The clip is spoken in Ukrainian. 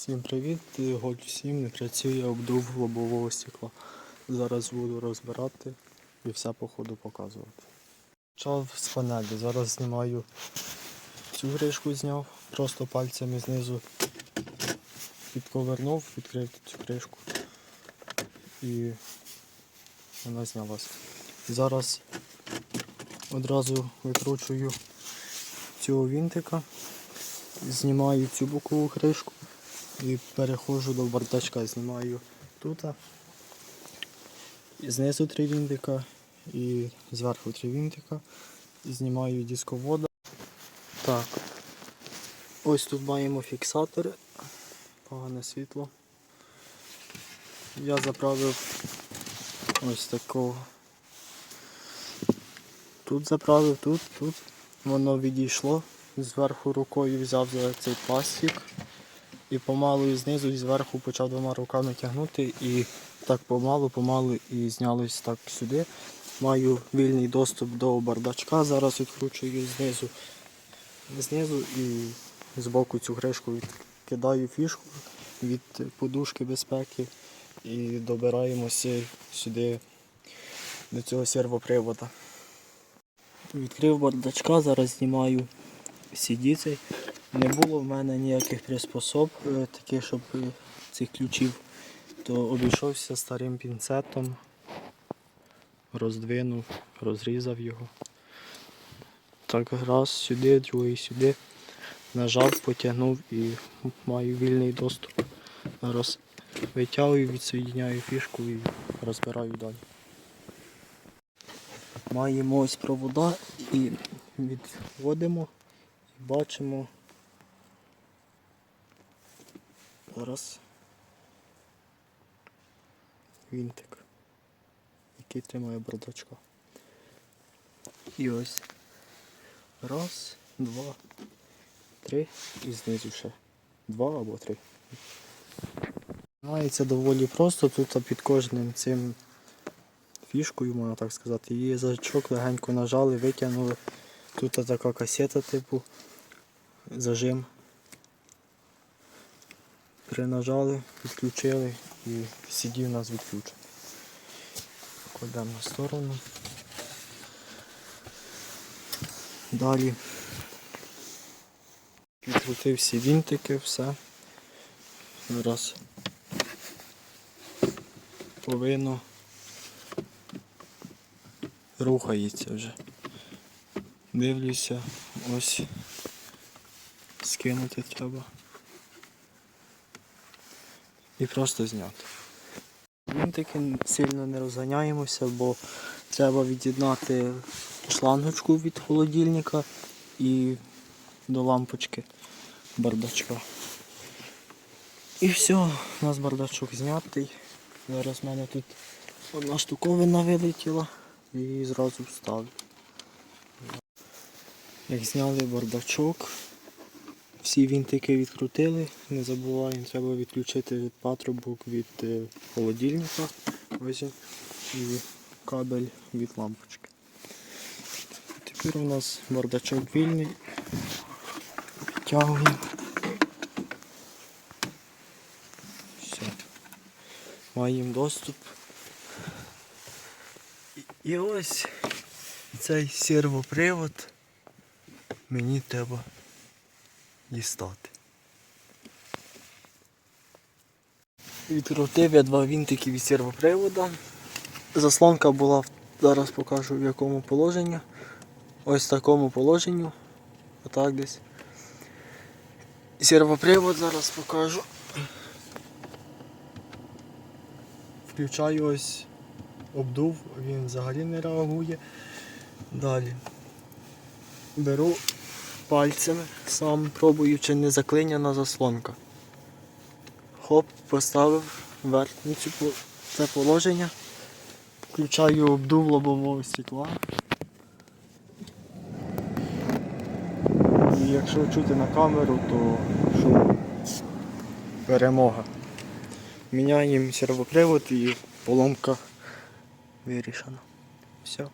Всім привіт! Голь 7 не працює обдув лобового стекла. Зараз буду розбирати і все по ходу показувати. Почав з панелі. Зараз знімаю цю кришку зняв, просто пальцями знизу підковернув, відкрив цю кришку і вона знялась. Зараз одразу викручую цього вінтика, знімаю цю бокову кришку і переходжу до бардачка, знімаю тут. І знизу три вінтика і зверху три вінтика. І знімаю дисковода. Так. Ось тут маємо фіксатори. Погане світло. Я заправив ось такого. Тут заправив, тут, тут. Воно відійшло. Зверху рукою взяв за цей пластик і помалу і знизу і зверху почав двома руками тягнути і так помалу, помалу і знялось так сюди. Маю вільний доступ до бардачка, зараз відкручую знизу, знизу і з боку цю кришку відкидаю фішку від подушки безпеки і добираємося сюди до цього сервопривода. Відкрив бардачка, зараз знімаю сідіцей. Не було в мене ніяких приспособ, е, таких, щоб е, цих ключів, то обійшовся старим пінцетом, роздвинув, розрізав його. Так раз сюди, другий сюди. Нажав, потягнув і маю вільний доступ. Зараз витягую, відсоєдняю фішку і розбираю далі. Маємо ось провода і відводимо і бачимо. Зараз вінтик, який тримає бардачка. І ось. Раз, два, три і знизу ще. Два або три. Мається доволі просто, тут під кожним цим фішкою, можна так сказати, її зачок легенько нажали, витягнули. Тут така касета типу зажим. Принажали, відключили і CD у нас відключений. Кладемо на сторону. Далі відкрутив всі вінтики, все. Зараз повинно рухається вже. Дивлюся, ось скинути треба і просто зняти. Вінтики сильно не розганяємося, бо треба від'єднати шлангочку від холодильника і до лампочки бардачка. І все, у нас бардачок знятий. Зараз в мене тут одна штуковина вилетіла і її зразу вставлю. Як зняли бардачок, всі вінтики відкрутили, не забуваємо, треба відключити від патрубок від е, холодильника ось і кабель від лампочки. Тепер у нас бардачок вільний. Підтягуємо. Все. Маємо доступ. І ось цей сервопривод мені треба дістати. Відкрутив я два вінтики від сервопривода. Заслонка була, зараз покажу в якому положенні. Ось в такому положенні. Отак десь. Сервопривод зараз покажу. Включаю ось обдув, він взагалі не реагує. Далі. Беру пальцями, сам пробую, чи не заклиняна заслонка. Хоп, поставив верхницю це положення. Включаю обдув лобового стекла. І якщо чути на камеру, то шум. Перемога. Міняємо сервопривод і поломка вирішена. Все.